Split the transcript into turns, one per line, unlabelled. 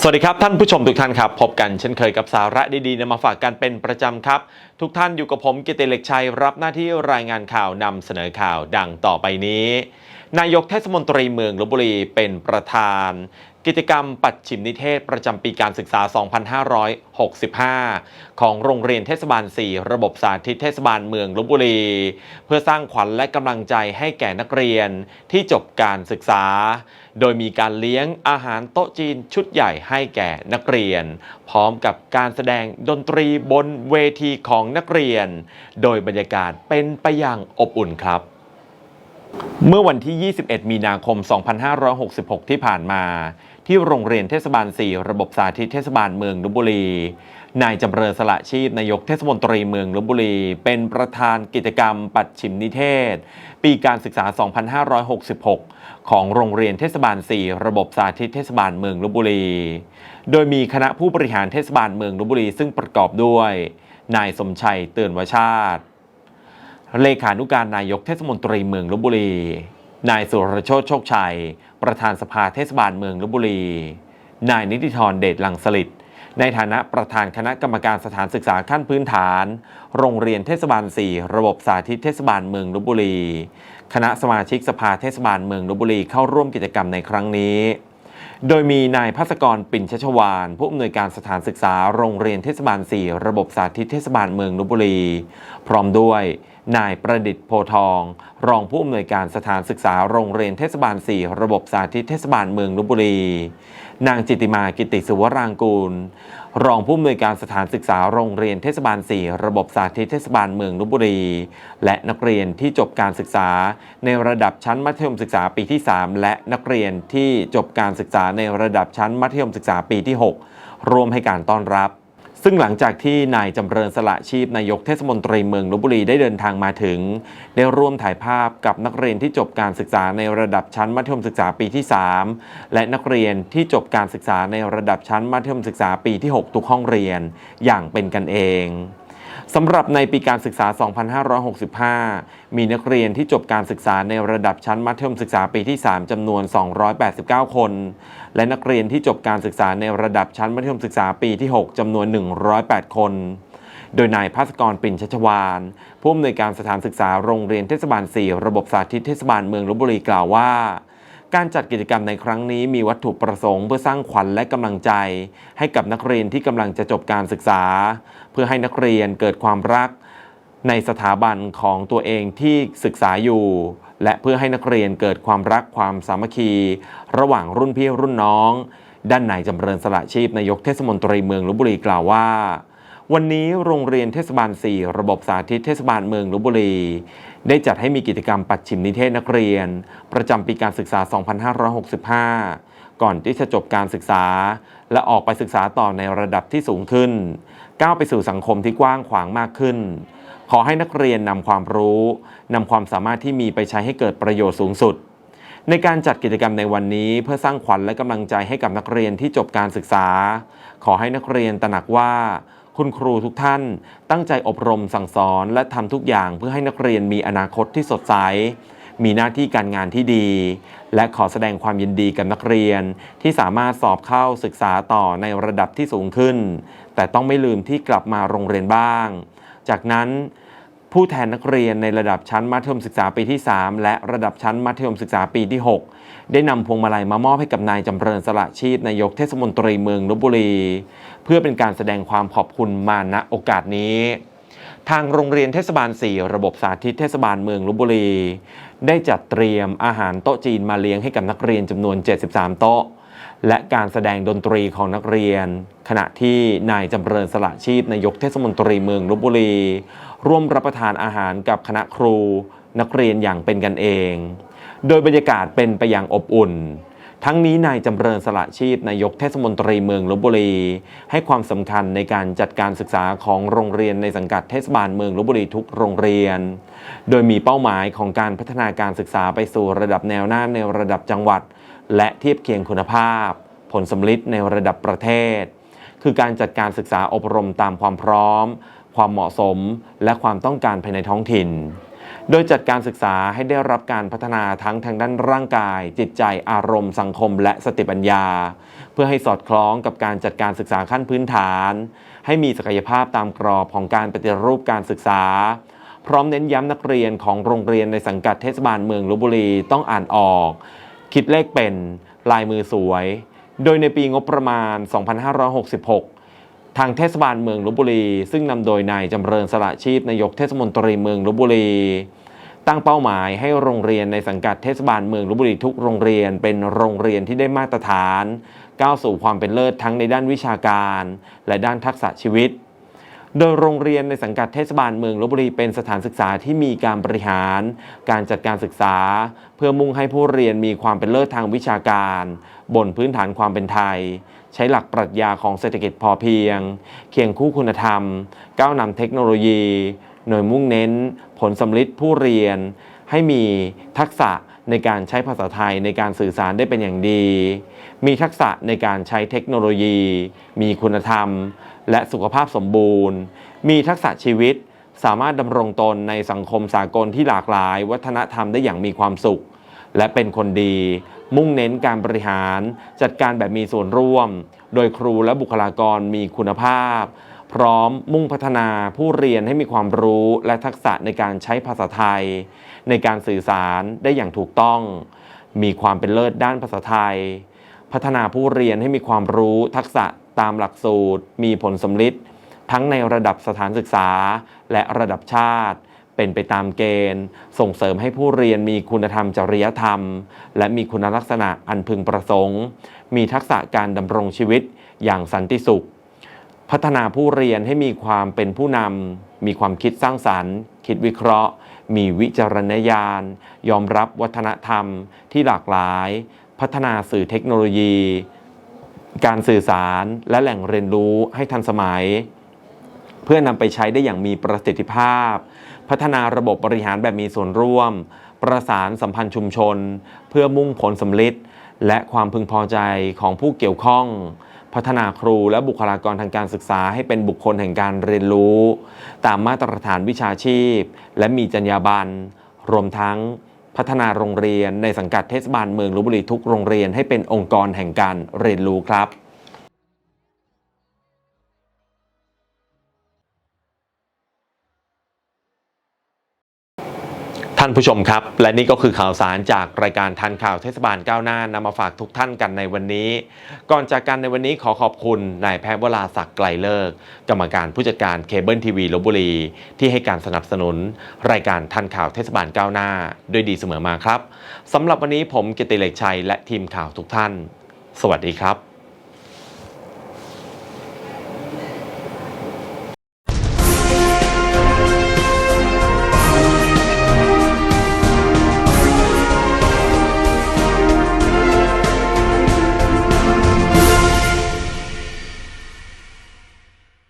สวัสดีครับ ท่านผู้ชมทุกท่านครับ พบกันเช่นเคยกับสาระดีๆนำมาฝากกันเป็นประจำครับ ทุกท่านอยู่กับผมกิติเล็กชัย รับหน้าที่รายงานข่าวนำเสนอข่าวดังต่อไปนี้ นายกเทศมนตรีเมืองลบบุรีเป็นประธาน กิจกรรมปัดฉิมนิเทศประจำปีการศึกษา 2565 ของโรงเรียนเทศบาล 4 ระบบสาธิตเทศบาลเมืองลบบุรี เพื่อสร้างขวัญและกำลังใจให้แก่นักเรียนที่จบการศึกษา โดยมีการเลี้ยงอาหารโต๊ะจีนชุดใหญ่ให้แก่นักเรียน พร้อมกับการแสดงดนตรีบนเวทีของนักเรียน โดยบรรยากาศเป็นไปอย่างอบอุ่นครับเมื่อวันที่ 21 มีนาคม 2566 ที่ผ่านมา ที่โรงเรียนเทศบาล 4 ระบบสาธิตเทศบาลเมืองลบบุรี นายจำเริญสละชีพนายกเทศมนตรีเมืองลบบุรี เป็นประธานกิจกรรมปัดฉิมนิเทศ ปีการศึกษา 2566 ของโรงเรียนเทศบาล 4 ระบบสาธิตเทศบาลเมืองลบบุรี โดยมีคณะผู้บริหารเทศบาลเมืองลบบุรี ซึ่งประกอบด้วย นายสมชัยเตือนวชาติ เลขานุการนายกเทศมนตรีเมืองลบบุรี นายสุรโชตโชคชัย ประธานสภาเทศบาลเมืองลบบุรี นายนิติธรเดชลังสลิดในฐานะประธานคณะกรรมการสถานศึกษาขั้นพื้นฐาน โรงเรียนเทศบาล 4 ระบบสาธิตเทศบาลเมืองลบบุรี คณะสมาชิกสภาเทศบาลเมืองลบบุรีเข้าร่วมกิจกรรมในครั้งนี้ โดยมีนายพัศกรปิ่นชัชวาน ผู้อำนวยการสถานศึกษาโรงเรียนเทศบาล 4 ระบบสาธิตเทศบาลเมืองลบบุรี พร้อมด้วย นายประดิษฐ์โพทอง รองผู้อำนวยการสถานศึกษาโรงเรียนเทศบาล 4 ระบบสาธิตเทศบาลเมืองลบบุรี นางจิตติมากิติสุวรางกูล รองผู้อำนวยการสถานศึกษาโรงเรียนเทศบาล 4 ระบบสาธิตเทศบาลเมืองลบบุรี และนักเรียนที่จบการศึกษาในระดับชั้นมัธยมศึกษาปีที่ 3 และนักเรียนที่จบการศึกษาในระดับชั้นมัธยมศึกษาปีที่ 6 ร่วมให้การต้อนรับ ซึ่งหลังจากที่นายจำเริญสละชีพนายกเทศมนตรีเมืองลบบุรีได้เดินทางมาถึง ได้ร่วมถ่ายภาพกับนักเรียนที่จบการศึกษาในระดับชั้นมัธยมศึกษาปีที่ 3 และนักเรียนที่จบการศึกษาในระดับชั้นมัธยมศึกษาปีที่ 6 ทุกห้องเรียน อย่างเป็นกันเอง สำหรับในปีการศึกษา 2565 มีนักเรียนที่จบการศึกษาในระดับชั้นมัธยมศึกษาปีที่ 3 จำนวน 289 คน และนักเรียนที่จบการศึกษาในระดับชั้นมัธยมศึกษาปีที่ 6 จำนวน 108 คน โดยนายภาสกรปิ่นชัชวานผู้อำนวยการสถานศึกษาโรงเรียนเทศบาล 4 ระบบสาธิตเทศบาลเมืองลบบุรีกล่าวว่า การจัดกิจกรรมในครั้งนี้มีวัตถุประสงค์เพื่อสร้างขวัญและกำลังใจ ให้กับนักเรียนที่กำลังจะจบการศึกษา เพื่อให้นักเรียนเกิดความรักในสถาบันของตัวเองที่ศึกษาอยู่ และเพื่อให้นักเรียนเกิดความรักความสามัคคี ระหว่างรุ่นพี่รุ่นน้อง ด้านนายจำเริญสละชีพนายกเทศมนตรีเมืองลบบุรีกล่าวว่าวันนี้โรงเรียนเทศบาล 4 ระบบสาธิตเทศบาลเมืองลบบุรี ได้จัดให้มีกิจกรรมปัดฉิมนิเทศนักเรียน ประจำปีการศึกษา 2565 ก่อนที่จะจบการศึกษา และออกไปศึกษาต่อในระดับที่สูงขึ้น ก้าวไปสู่สังคมที่กว้างขวางมากขึ้น ขอให้นักเรียนนำความรู้นำความสามารถที่มีไปใช้ให้เกิดประโยชน์สูงสุด ในการจัดกิจกรรมในวันนี้เพื่อสร้างขวัญและกำลังใจให้กับนักเรียนที่จบการศึกษา ขอให้นักเรียนตระหนักว่า คุณครูทุกท่าน ตั้งใจอบรมสั่งสอน และทำทุกอย่างเพื่อให้นักเรียนมีอนาคตที่สดใส มีหน้าที่การงานที่ดี และขอแสดงความยินดีกับนักเรียน ที่สามารถสอบเข้าศึกษาต่อในระดับที่สูงขึ้น แต่ต้องไม่ลืมที่กลับมาโรงเรียนบ้าง จากนั้นผู้แทนนักเรียนในระดับชั้นมัธยมศึกษาปีที่ 3 และระดับชั้นมัธยมศึกษาปีที่ 6 ได้นำพวงมาลัยมามอบให้กับนายจำเริญสละชีพนายกเทศมนตรีเมืองลบบุรี เพื่อเป็นการแสดงความขอบคุณมาณโอกาสนี้ ทางโรงเรียนเทศบาล 4 ระบบสาธิตเทศบาลเมืองลบบุรี ได้จัดเตรียมอาหารโต๊ะจีนมาเลี้ยงให้กับนักเรียนจำนวน 73 โต๊ะ และการแสดงดนตรีของนักเรียน ขณะที่นายจำเริญสละชีพนายกเทศมนตรีเมืองลบบุรี ร่วมรับประทานอาหารกับคณะครู นักเรียนอย่างเป็นกันเอง โดยบรรยากาศเป็นไปอย่างอบอุ่น ทั้งนี้นายจำเริญสละชีพนายกเทศมนตรีเมืองลบบุรี ให้ความสำคัญในการจัดการศึกษาของโรงเรียนในสังกัดเทศบาลเมืองลบบุรีทุกโรงเรียน โดยมีเป้าหมายของการพัฒนาการศึกษาไปสู่ระดับแนวหน้าในระดับจังหวัด และเทียบเคียงคุณภาพ ผลสำลิดในระดับประเทศ คือการจัดการศึกษาอบรมตามความพร้อม ความเหมาะสม และความต้องการภายในท้องถิ่น โดยจัดการศึกษาให้ได้รับการพัฒนาทั้งทางด้านร่างกาย จิตใจอารมณ์ สังคม และสติปัญญา เพื่อให้สอดคล้องกับการจัดการศึกษาขั้นพื้นฐาน ให้มีศักยภาพตามกรอบของการปฏิรูปการศึกษา พร้อมเน้นย้ำนักเรียนของโรงเรียนในสังกัดเทศบาลเมืองลบบุรีต้องอ่านออก คิดเลขเป็น ลายมือสวย โดยในปีงบประมาณ 2566 ทางเทศบาลเมืองลบบุรี ซึ่งนำโดยนายจำเริญสละชีพนายกเทศมนตรีเมืองลบบุรี ตั้งเป้าหมายให้โรงเรียนในสังกัดเทศบาลเมืองลบบุรีทุกโรงเรียนเป็นโรงเรียนที่ได้มาตรฐาน ก้าวสู่ความเป็นเลิศทั้งในด้านวิชาการ และด้านทักษะชีวิต โดยโรงเรียนในสังกัดเทศบาลเมืองลบบุรีเป็นสถานศึกษาที่มีการบริหาร การจัดการศึกษา เพื่อมุ่งให้ผู้เรียนมีความเป็นเลิศทางวิชาการ บนพื้นฐานความเป็นไทย ใช้หลักปรัชญาของเศรษฐกิจพอเพียง เคียงคู่คุณธรรม ก้าวนำเทคโนโลยีโดยมุ่งเน้น ผลสำลิดผู้เรียน ให้มีทักษะในการใช้ภาษาไทยในการสื่อสารได้เป็นอย่างดี มีทักษะในการใช้เทคโนโลยี มีคุณธรรม และสุขภาพสมบูรณ์ มีทักษะชีวิต สามารถดำรงตนในสังคมสากลที่หลากหลาย วัฒนธรรมได้อย่างมีความสุข และเป็นคนดี มุ่งเน้นการบริหาร จัดการแบบมีส่วนร่วม โดยครูและบุคลากรมีคุณภาพ พร้อมมุ่งพัฒนาผู้เรียนให้มีความรู้และทักษะในการใช้ภาษาไทย ในการสื่อสารได้อย่างถูกต้อง มีความเป็นเลิศด้านภาษาไทย พัฒนาผู้เรียนให้มีความรู้ทักษะตามหลักสูตร มีผลสำลิดทั้งในระดับสถานศึกษาและระดับชาติ เป็นไปตามเกณฑ์ ส่งเสริมให้ผู้เรียนมีคุณธรรมจริยธรรม และมีคุณลักษณะอันพึงประสงค์ มีทักษะการดำรงชีวิตอย่างสันติสุข พัฒนาผู้เรียนให้มีความเป็นผู้นำมีความคิดสร้างสรรค์ คิดวิเคราะห์ มีวิจารณญาณ ยอมรับวัฒนธรรมที่หลากหลาย พัฒนาสื่อเทคโนโลยี การสื่อสารและแหล่งเรียนรู้ให้ทันสมัย เพื่อนำไปใช้ได้อย่างมีประสิทธิภาพ พัฒนาระบบบริหารแบบมีส่วนร่วม ประสานสัมพันธ์ชุมชน เพื่อมุ่งผลสำลิดและความพึงพอใจของผู้เกี่ยวข้อง พัฒนาครูและบุคลากรทางการศึกษาให้เป็นบุคคลแห่งการเรียนรู้ ตามมาตรฐานวิชาชีพ และมีจรรยาบรรณรวมทั้งพัฒนาโรงเรียนในสังกัดเทศบาลเมืองลบบุรีทุกโรงเรียนให้เป็นองค์กรแห่งการเรียนรู้ครับ ท่านผู้ชมครับ และนี่ก็คือข่าวสารจากรายการทันข่าวเทศบาลก้าวหน้านำมาฝากทุกท่านกันในวันนี้ ก่อนจากกันในวันนี้ขอขอบคุณนายแพทย์วราศักดิ์ไกลเลิก กรรมการผู้จัดการเคเบิลทีวีลบบุรี ที่ให้การสนับสนุน รายการทันข่าวเทศบาลก้าวหน้า ด้วยดีเสมอมาครับสำหรับวันนี้ผมกิติเล็กชัยและทีมข่าวทุกท่าน สวัสดีครับ